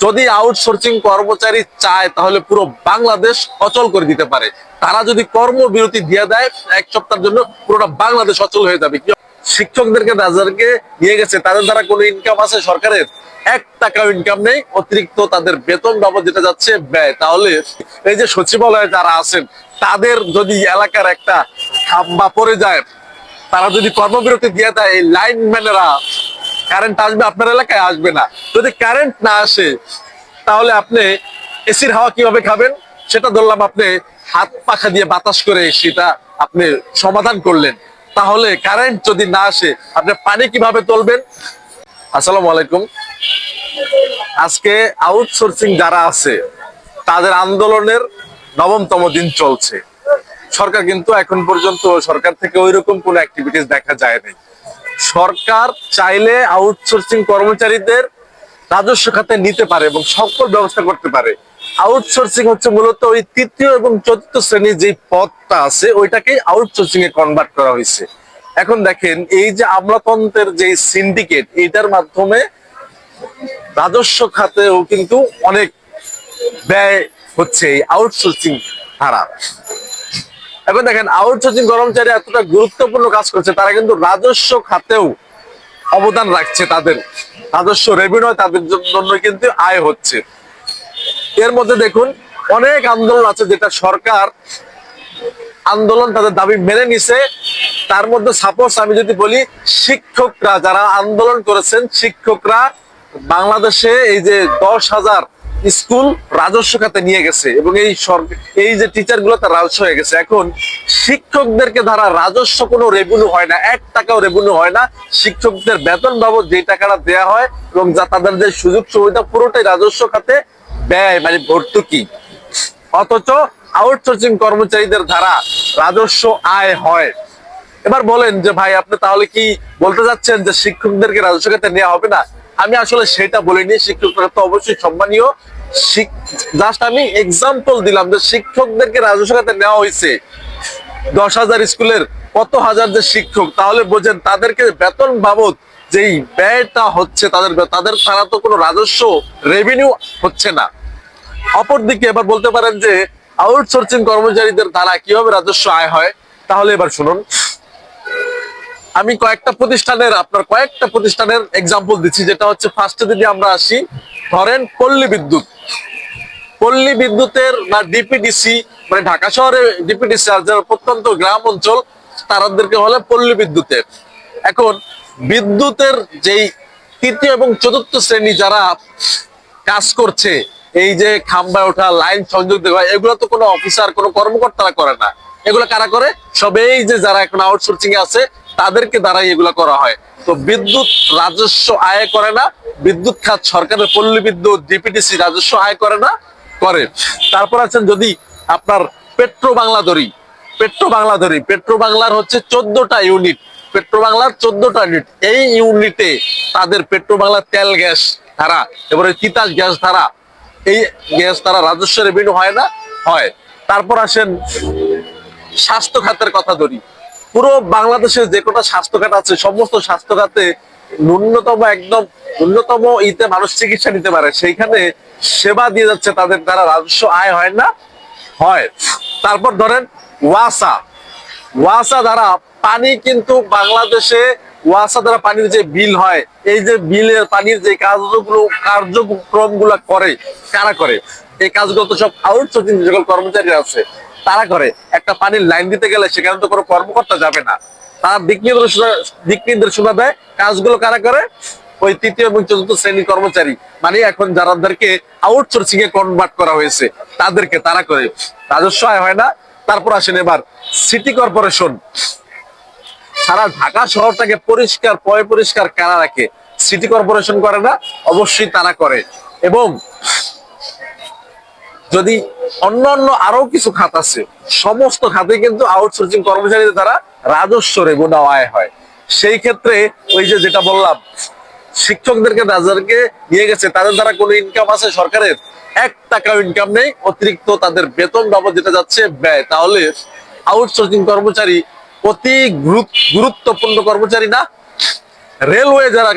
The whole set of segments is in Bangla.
যদি আউটসোর্সিং কর্মচারী চায়, তাহলে পুরো বাংলাদেশ অচল করে দিতে পারে। তারা যদি কর্মবিরতি দিয়ে দেয়, এক সপ্তাহের জন্য পুরোটা বাংলাদেশ অচল হয়ে যাবে। শিক্ষকদেরকে যাদেরকে নিয়ে গেছে, তাদের দ্বারা কোনো ইনকাম আছে সরকারের? এক টাকাও ইনকাম নেই, অতিরিক্ত তাদের বেতন বাবদ যেটা যাচ্ছে ব্যয়। তাহলে এই যে সচিবালয়ে যারা আছেন, তাদের যদি এলাকার একটা খাম্বা পড়ে যায়, তারা যদি কর্মবিরতি দিয়ে দেয়, এই লাইনম্যানেরা কারেন্ট আসবে আপনার এলাকায় আসবে না। যদি কারেন্ট না আসে, তাহলে আপনি এসির হাওয়া কীভাবে খাবেন? সেটা ধরলাম আপনি হাত পাখা দিয়ে বাতাস করে সেটা আপনি সমাধান করলেন। তাহলে কারেন্ট যদি না আসে, আপনি পানি কীভাবে তুলবেন? আসসালামু আলাইকুম। আজকে আউটসোর্সিং যারা আছে, তাদের আন্দোলনের নবমতম দিন চলছে। সরকার কিন্তু এখন পর্যন্ত সরকার থেকে ওইরকম কোন অ্যাক্টিভিটিস দেখা যায় নাই। সরকার চাইলে আউটসোর্সিং কর্মচারীদের রাজস্ব খাতে নিতে পারে এবং সকল ব্যবস্থা করতে পারে। আউটসোর্সিং হচ্ছে মূলত ওই তৃতীয় এবং চতুর্থ শ্রেণির যে পদটা আছে ওইটাকে আউটসোর্সিং এ কনভার্ট করা হয়েছে। এখন দেখেন, এই যে আমলাতন্ত্রের যে সিন্ডিকেট এটার মাধ্যমে রাজস্ব খাতেও কিন্তু অনেক ব্যয় হচ্ছে এই আউটসোর্সিং ধারা এখন দেখেন আউটসোর্সিং কর্মচারী এতটা গুরুত্বপূর্ণ কাজ করছে, তারা কিন্তু রাজস্ব খাতেও অবদান রাখছে তাদের। রাজস্ব রেভিনিউ তাদের জন্য কিন্তু আয় হচ্ছে। এর মধ্যে দেখুন, অনেক আন্দোলন আছে যেটা সরকার আন্দোলন তাদের দাবি মেনে নিছে। তার মধ্যে সাপোজ আমি যদি বলি, শিক্ষকরা যারা আন্দোলন করেছেন, শিক্ষকরা বাংলাদেশে এই যে দশ হাজার স্কুল রাজস্ব খাতে নিয়ে গেছে এবং এই এই যে টিচারগুলো তার রাজস্ব হয়ে গেছে। এখন শিক্ষকদেরকে দ্বারা রাজস্ব কোনো রেভিনিউ হয় না, এক টাকাও রেভিনিউ হয় না। শিক্ষকদের বেতন বাবদ যে টাকাটা দেয়া হয় এবং যা তাদের যে সুযোগ সুবিধা পুরোটাই রাজস্ব খাতে ব্যয় মানে ভর্তুকি। অথচ আউটসোর্সিং কর্মচারীদের ধারা রাজস্ব আয় হয়। এবার বলেন যে, ভাই, আপনি তাহলে কি বলতে যাচ্ছেন যে শিক্ষকদেরকে রাজস্ব খাতে নেওয়া হবে না? আমি আসলে সেটা বলিনি, শিক্ষকরা তো অবশ্যই সম্মানীয়। জাস্ট আমি এক্সাম্পল দিলাম যে শিক্ষকদেরকে রাজস্ব খাতে নেওয়া হয়েছে। দশ হাজার স্কুলের কত হাজার যে শিক্ষক, তাহলে বোঝেন তাদেরকে বেতন বাবদ যেই ব্যয়টা হচ্ছে তাদের তাদের তারা তো কোনো রাজস্ব রেভিনিউ হচ্ছে না। অপরদিকে এবার বলতে পারেন যে আউটসোর্সিং কর্মচারীদের দ্বারা কীভাবে রাজস্ব আয় হয়, তাহলে এবার শুনুন। আমি কয়েকটা প্রতিষ্ঠানের, আপনার কয়েকটা প্রতিষ্ঠানের এক্সাম্পল দিচ্ছি, যেটা হচ্ছে ফার্স্টে যদি আমরা আসি, ধরেন পল্লী বিদ্যুৎ। পল্লী বিদ্যুতের বা ডিপিডিসি মানে ঢাকা শহরে ডিপিডিসি আর যারা প্রত্যন্ত গ্রাম অঞ্চল তাদেরকে হলে পল্লী বিদ্যুতের। এখন, বিদ্যুতের যেই তৃতীয় এবং চতুর্থ শ্রেণি যারা কাজ করছে, এই যে খাম্বায় ওঠা, লাইন সংযোগ দেওয়া, এগুলো তো কোনো অফিসার কোনো কর্মকর্তারা করে না। এগুলো কারা করে? সবেই যে যারা এখন আউটসোর্সিং এ আছে তাদেরকে দ্বারাই এগুলো করা হয়। তো বিদ্যুৎ রাজস্ব আয় করে না, বিদ্যুৎ খাত সরকারের পল্লী বিদ্যুৎ, ডিপিটিসি রাজস্ব আয় করে না, করে। তারপর আছেন যদি আপনার পেট্রো বাংলা ধরি পেট্রো বাংলা ধরি পেট্রো বাংলার হচ্ছে চোদ্দটা ইউনিট, পেট্রো বাংলার চোদ্দটা ইউনিট, এই ইউনিটে তাদের পেট্রো বাংলার তেল, গ্যাস ধারা, এবারে তিতাস গ্যাস ধারা, এই গ্যাস তারা রাজস্ব রেভিনিউ হয় না, হয়। তারপর আসেন স্বাস্থ্য খাতের কথা ধরি। পুরো বাংলাদেশে যে কটা স্বাস্থ্য খাত আছে, সমস্ত স্বাস্থ্য খাতে ন্যূনতম একদম ন্যূনতম ইতে মানুষ চিকিৎসা নিতে পারে। সেইখানে সেবা দিয়ে যাচ্ছে তাদের দ্বারা রাজস্ব আয় হয় না, হয়। তারপর ধরেন ওয়াসা। ওয়াসা দ্বারা পানি কিন্তু বাংলাদেশে ওয়াসা দ্বারা পানির যে বিল হয়, এই যে বিলের পানির যে কাজগুলো কার্যক্রম করে, কারা করে? এই কাজগুলো তো সব আউটসোর্সিং যে কর্মচারী আছে। তারা করে। একটা পানির লাইন দিতে গেলে সেখানে তো কোনো কর্মকর্তা যাবে না। তারা দিক নির্দেশনা দিক নির্দেশনা দেয়, কাজগুলো কারা করে? ওই তৃতীয় এবং চতুর্থ শ্রেণির কর্মচারী। মানে এখন যারাদেরকে আউটসোর্সিং এ কনভার্ট করা হয়েছে, তাদেরকে তারা করে। রাজস্ব আয় হয় না। তারপর আসেন এবার সিটি কর্পোরেশন সারা ঢাকা শহরটাকে পরিষ্কার, পয় পরিষ্কার কারা রাখে? সিটি কর্পোরেশন করে না, অবশ্যই তারা করে। এবং যদি অন্যান্য আরও কিছু খাত আছে। সমস্ত খাতে কিন্তু আউটসোর্সিং কর্মচারীদের দ্বারা রাজস্ব রেগুনা আয় হয়। সেই ক্ষেত্রে ওই যে যেটা বললাম, শিক্ষকদেরকে যাদেরকে নিয়ে গেছে, তাদের দ্বারা কোনো ইনকাম আছে সরকারের? এক টাকাও ইনকাম নেই, অতিরিক্ত তাদের বেতন বাবদ যেটা যাচ্ছে ব্যয়। তাহলে আউটসোর্সিং কর্মচারী অতি গুরুত্বপূর্ণ কর্মচারী না? রেলওয়ে যারা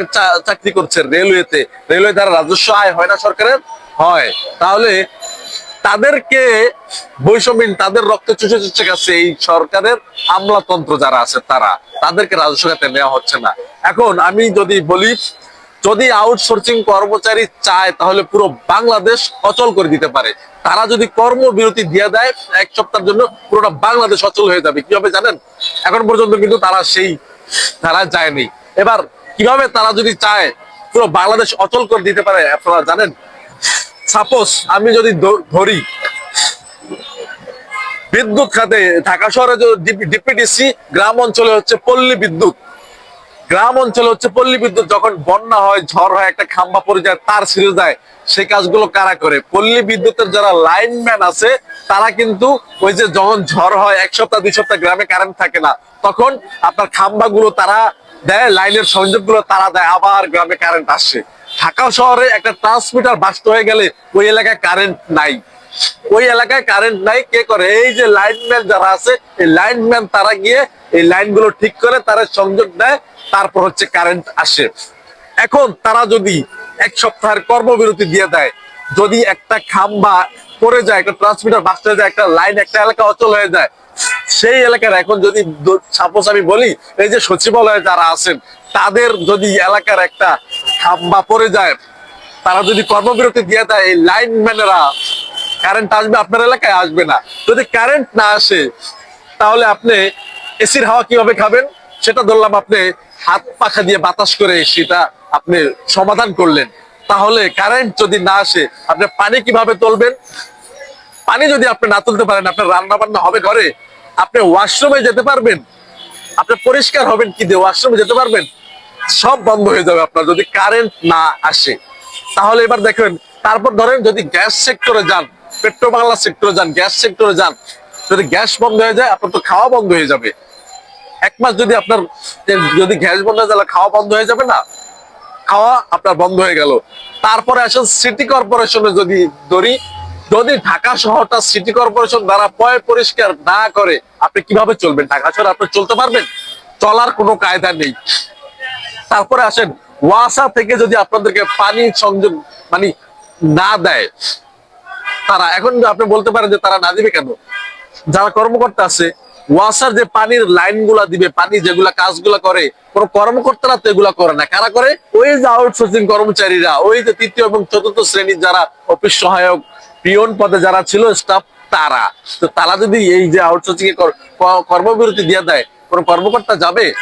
চাকরি করছে, রেলওয়েতে, রেলওয়ে দ্বারা রাজস্ব আয় হয় না সরকারের? হয়। তাহলে তাদেরকে বৈষম্যহীন, তাদের রক্ত চুষে চুষে গেছে এই সরকারের আমলাতন্ত্র যারা আছে তারা, তাদেরকে রাজস্ব খাতে নেওয়া হচ্ছে না। এখন আমি যদি বলি, যদি আউটসোর্সিং কর্মচারী চায়, তাহলে পুরো বাংলাদেশ অচল করে দিতে পারে। তারা যদি কর্মবিরতি দিয়ে দেয়, এক সপ্তাহের জন্য পুরোটা বাংলাদেশ অচল হয়ে যাবে। কীভাবে জানেন? এখন পর্যন্ত কিন্তু তারা সেই তারা যায়নি। এবার কীভাবে তারা যদি চায়, পুরো বাংলাদেশ অচল করে দিতে পারে, আপনারা জানেন? সাপোজ আমি যদি ধরি, বিদ্যুৎ খাতে ঢাকা শহরে ডিপিডিসি গ্রাম অঞ্চলে হচ্ছে পল্লী বিদ্যুৎ। গ্রাম অঞ্চলে হচ্ছে পল্লী বিদ্যুৎ, যখন বন্যা হয়, ঝড় হয়, একটা খাম্বা পড়ে যায়, তার ছিঁড়ে যায় সেই কাজগুলো কারা করে? পল্লী বিদ্যুতের যারা লাইনম্যান আছে, তারা কিন্তু ওই যে যখন ঝড় হয়, এক সপ্তাহ, দুই সপ্তাহ গ্রামে কারেন্ট থাকে না, তখন আপনার খাম্বা গুলো তারা দেয়, লাইনের সংযোগগুলো তারা দেয়, আবার গ্রামে কারেন্ট আসে। ঢাকা শহরে একটা ট্রান্সমিটার বাস্ট হয়ে গেলে ওই এলাকায় কারেন্ট নাই। ওই এলাকায় কারেন্ট নাই, কে করে? এই যে লাইনম্যান যারা আছে, এই লাইনম্যান তারা গিয়ে এই লাইনগুলো ঠিক করে, তারা সংযোগ দেয়, তারপর হচ্ছে কারেন্ট আসে। এখন তারা যদি এক সপ্তাহের কর্মবিরতি দিয়ে দেয়, যদি একটা খাম্বা পড়ে যায়, একটা ট্রান্সমিটার বাস্ট হয়ে যায়, একটা লাইন একটা এলাকা অচল হয়ে যায়, সেই এলাকার এখন যদি সাপোজ আমি বলি, এই যে সচিবালয়ে যারা আছেন, তাদের যদি এলাকার একটা খাম্বা পড়ে যায়। তারা যদি কর্মবিরতি দিয়ে দেয়, এই লাইনম্যানেরা কারেন্ট আসবে আপনার এলাকায় আসবে না। যদি কারেন্ট না আসে, তাহলে আপনি এসির হাওয়া কীভাবে খাবেন? সেটা ধরলাম আপনি হাত পাখা দিয়ে বাতাস করে সেটা আপনি সমাধান করলেন। তাহলে কারেন্ট যদি না আসে, আপনি পানি কীভাবে তুলবেন? পানি যদি আপনি না তুলতে পারেন, আপনার রান্না বান্না হবে ঘরে, আপনি ওয়াশরুমে যেতে পারবেন। আপনি পরিষ্কার হবেন কি দিয়ে ওয়াশরুমে যেতে পারবেন? সব বন্ধ হয়ে যাবে আপনার, যদি কারেন্ট না আসে। তাহলে এবার দেখেন, তারপর ধরেন যদি গ্যাস সেক্টরে যান পেট্রো বাংলা সেক্টরে যান গ্যাস সেক্টরে যান, যদি গ্যাস বন্ধ হয়ে যায়, আপনার তো খাওয়া বন্ধ হয়ে যাবে। এক মাস যদি আপনার, যদি গ্যাস বন্ধ হয়ে যাবে খাওয়া বন্ধ হয়ে যাবে না? খাওয়া আপনার বন্ধ হয়ে গেল। তারপরে আসেন সিটি কর্পোরেশনে যদি ধরি, যদি ঢাকা শহরটা সিটি কর্পোরেশন দ্বারা পয় পরিষ্কার না করে, আপনি কীভাবে চলবেন? ঢাকা শহরে আপনি চলতে পারবেন? চলার কোনো কায়দা নেই। তারপরে আসেন, ওয়াসা থেকে যদি আপনাদেরকে পানি সংযোগ মানে না দেয়, তারা, এখন আপনি বলতে পারেন যে তারা না দিবে কেন? যারা কর্মকর্তা আছে, ওয়াসার যে পানির লাইনগুলা দিবে, পানি যেগুলা কাজগুলা করে, কোন কর্মকর্তারা তো এগুলা করে না। কারা করে? ওই যে আউটসোর্সিং কর্মচারীরা, ওই যে তৃতীয় এবং চতুর্থ শ্রেণির যারা অফিস সহায়ক, পিয়ন পদে যারা ছিল স্টাফ তারা। তো তারা যদি এই যে আউটসোর্সিং এ কর- কর্মবিরতি দিয়ে দেয়, কোন কর্মকর্তা যাবে?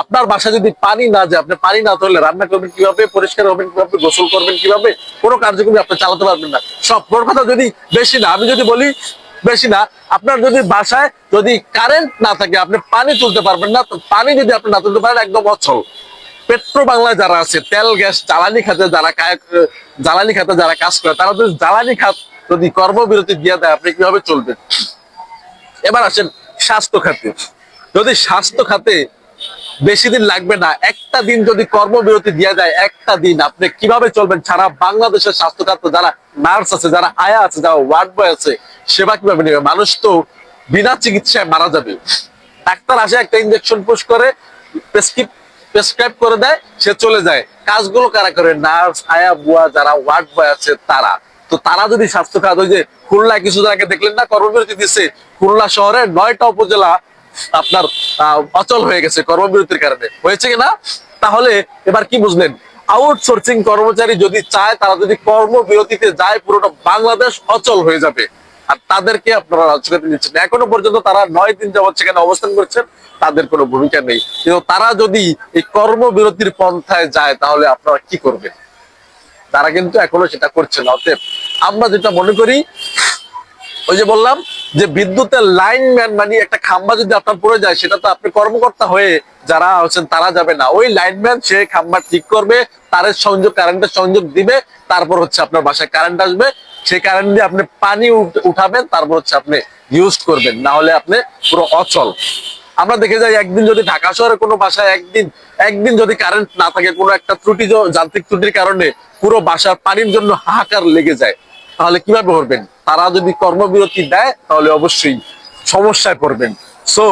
আপনার বাসা যদি পানি না যায়, আপনি পানি না ধরলে রান্না করবেন কীভাবে, পরিষ্কার হবেন কীভাবে, গোসল করবেন কীভাবে, কোনো কার্যক্রম আপনি চালাতে পারবেন না। সব বড় কথা যদি বেশি না, আমি যদি বলি বেশি না, আপনার যদি বাসায় যদি কারেন্ট না থাকে, আপনি পানি তুলতে পারবেন না পানি যদি আপনি না তুলতে পারেন, একদম অচল। পেট্রো বাংলায় যারা আছে, তেল, গ্যাস, জ্বালানি খাতে যারা জ্বালানি খাতে যারা কাজ করে, তারা যদি জ্বালানি খাত যদি কর্মবিরতি দিয়ে দেয়, আপনি কীভাবে চলবেন? এবার আসেন স্বাস্থ্য খাতে। যদি স্বাস্থ্য খাতে বেশি দিন লাগবে না। একটা দিন যদি কর্মবিরতি দিয়ে দেয় একটা দিন আপনি কীভাবে চলবেন সারা বাংলাদেশের স্বাস্থ্য খাতে যারা নার্স আছে, যারা আয়া আছে, যারা ওয়ার্ড বয় আছে, সেবা কীভাবে নেবে? মানুষ তো বিনা চিকিৎসায় মারা যাবে। ডাক্তার আসে, একটা ইঞ্জেকশন পুশ করে প্রেসক্রাইব করে দেয়, সে চলে যায়। কাজগুলো কারা করে? নার্স আয়া, বুয়া, যারা ওয়ার্ড বয় আছে, তারা। তো তারা যদি স্বাস্থ্য খাত, ওই যে খুলনায় কিছুদিন আগে দেখলেন না, কর্মবিরতি দিচ্ছে খুলনা শহরের নয়টা উপজেলা আপনার অচল হয়ে গেছে কর্মবিরতির কারণে। হয়েছে কিনা তাহলে এবার কি বুঝলেন? আউটসোর্সিং কর্মচারী যদি চায়, তারা যদি কর্মবিরতিতে যায়, পুরোটা বাংলাদেশ অচল হয়ে যাবে। আর তাদেরকে আপনারা রাজনীতি দিচ্ছেন এখনও পর্যন্ত তারা নয় দিন যাবত সেখানে অবস্থান করছেন, তাদের কোনো ভূমিকা নেই। কিন্তু তারা যদি এই কর্মবিরতির পন্থায় যায়, তাহলে আপনারা কি করবেন? তারা কিন্তু এখনও সেটা করছে না অতএব আমরা যেটা মনে করি ওই যে বললাম যে বিদ্যুতের লাইনম্যান মানে একটা খাম্বা যদি আপনার পড়ে যায়, সেটা তো আপনি কর্মকর্তা হয়ে যারা আছেন তারা যাবে না। ওই লাইনম্যান, সে খাম্বা ঠিক করবে, তারের সংযোগ, কারেন্টের সংযোগ দিবে, তারপর হচ্ছে আপনার বাসায় কারেন্ট আসবে। সেই কারেন্ট দিয়ে আপনি পানি উঠাবেন, তারপর হচ্ছে আপনি ইউজ করবেন। না হলে আপনি পুরো অচল। আমরা দেখে যাই, একদিন যদি ঢাকা শহরে কোনো বাসায় একদিন একদিন যদি কারেন্ট না থাকে, কোনো একটা ত্রুটি যান্ত্রিক ত্রুটির কারণে পুরো বাসার পানির জন্য হাহাকার লেগে যায়। তাহলে কীভাবে করবেন? তারা যদি কর্মবিরতি দেয়, তাহলে অবশ্যই সমস্যায় পড়বেন। সো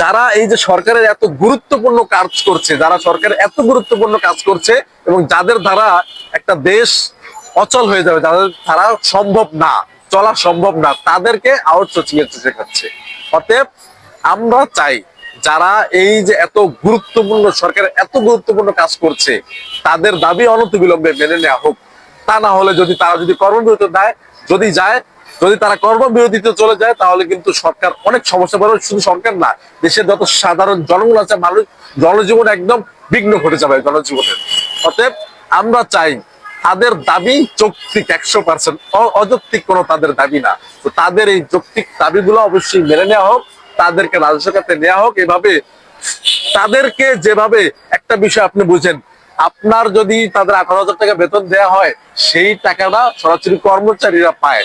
যারা এই যে সরকারের এত গুরুত্বপূর্ণ কাজ করছে, যারা সরকারের এত গুরুত্বপূর্ণ কাজ করছে এবং যাদের দ্বারা একটা দেশ অচল হয়ে যাবে, যাদের দ্বারা সম্ভব না, চলা সম্ভব না, তাদেরকে আউটসোর্সিং এর শেখাচ্ছে অতএব, আমরা চাই যারা এই যে এত গুরুত্বপূর্ণ, সরকারের এত গুরুত্বপূর্ণ কাজ করছে, তাদের দাবি অনতিবিলম্বে মেনে নেওয়া হোক। তা না হলে যদি তারা যদি কর্মবিরতি দেয়, যদি যায়, যদি তারা কর্মবিরতিতে চলে যায়, তাহলে কিন্তু সরকার অনেক সমস্যা পড়বে শুধু সরকার না, দেশের যত সাধারণ জনগণ আছে, মানুষ, জনজীবন একদম বিঘ্ন ঘটে যাবে জনজীবনের। অতএব আমরা চাই তাদের দাবি যৌক্তিক, একশো পার্সেন্ট অযৌক্তিক কোনো তাদের দাবি না। তো তাদের এই যৌক্তিক দাবিগুলো অবশ্যই মেনে নেওয়া হোক, তাদেরকে রাজস্ব খাতে নেওয়া হোক। এভাবে তাদেরকে যেভাবে একটা বিষয় আপনি বুঝেন আপনার যদি তাদের আঠারো হাজার টাকা বেতন দেওয়া হয়, সেই টাকাটা সরাসরি কর্মচারীরা পায়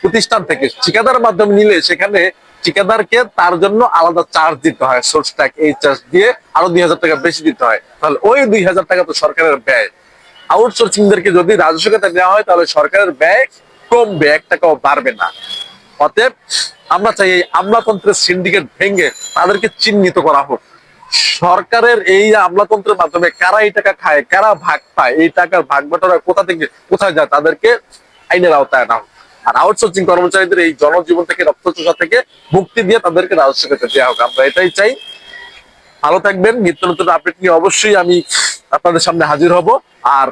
প্রতিষ্ঠান থেকে। ঠিকাদার মাধ্যমে নিলে সেখানে ঠিকাদারকে তার জন্য আলাদা চার্জ দিতে হয়। সোর্স ট্যাক্স এই চার্জ দিয়ে আরও দুই হাজার টাকা বেশি দিতে হয়। তাহলে ওই দুই হাজার টাকা তো সরকারের ব্যয়। আউটসোর্সিংদেরকে যদি রাজস্ব খাতে নেওয়া হয়, তাহলে সরকারের ব্যয় কমবে, এক টাকাও বাড়বে না। অতএব আমরা চাই এই আমলাতন্ত্রের সিন্ডিকেট ভেঙে তাদেরকে চিহ্নিত করা হোক। সরকারের এই আমলাতন্ত্রের মাধ্যমে কারা এই টাকা খায়, কারা ভাগ পায়, এই টাকার ভাগ বাটোয়ারা কোথা থেকে, কোথায় যায় তাদেরকে আইনের আওতায় না হোক। আর আউটসোর্সিং কর্মচারীদের এই জনজীবন থেকে, রক্তচোষা থেকে মুক্তি দিয়ে তাদেরকে রাজস্ব দেওয়া হোক। আমরা এটাই চাই। ভালো থাকবেন। নিত্য নতুন আপডেট নিয়ে অবশ্যই আমি আপনাদের সামনে হাজির হব। আর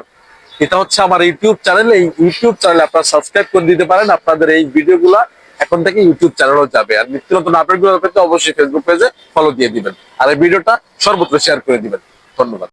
এটা হচ্ছে আমার ইউটিউব চ্যানেল। এই ইউটিউব চ্যানেলে আপনারা সাবস্ক্রাইব করে দিতে পারেন। আপনাদের এই ভিডিওগুলা এখন থেকে ইউটিউব চ্যানেলও যাবে। আর নিত্য নতুন আপডেটগুলো পেতে অবশ্যই ফেসবুক পেজে ফলো দিয়ে দিবেন। আর এই ভিডিওটা সর্বত্র শেয়ার করে দিবেন। ধন্যবাদ।